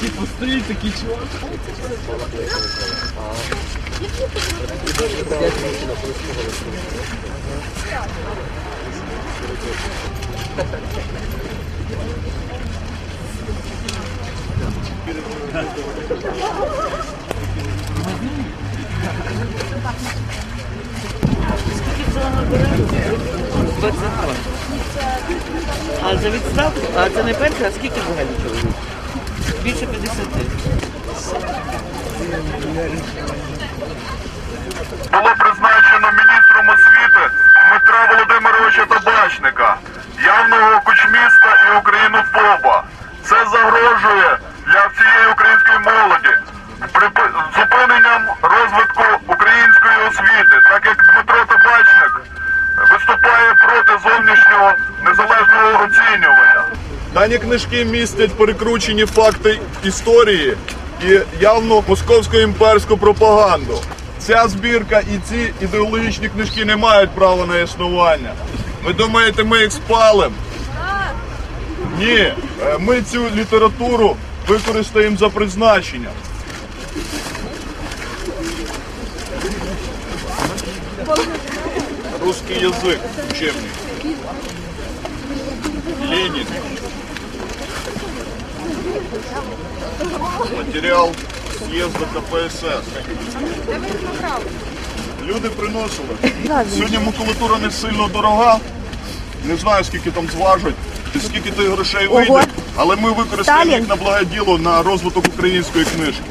Типу стоїть такий чувак. А за відставку? А це не перше, а скільки взагалі чоловік? Більше 50. було призначено міністром освіти Дмитра Володимировича Табачника, явного кучміста і українофоба. Це загрожує Дані книжки містять перекручені факти історії і явно московсько імперську пропаганду. Ця збірка і ці ідеологічні книжки не мають права на існування. Ви думаєте, ми їх спалимо? Ні, е, ми цю літературу використаємо за призначенням. Русский язык учебник. Ленин. Матеріал з'їзду КПСС. Люди приносили. Сьогодні макулатура не сильно дорога. Не знаю, скільки там зважать, і скільки тих грошей вийде, але ми використаємо їх на благоділо на розвиток української книжки.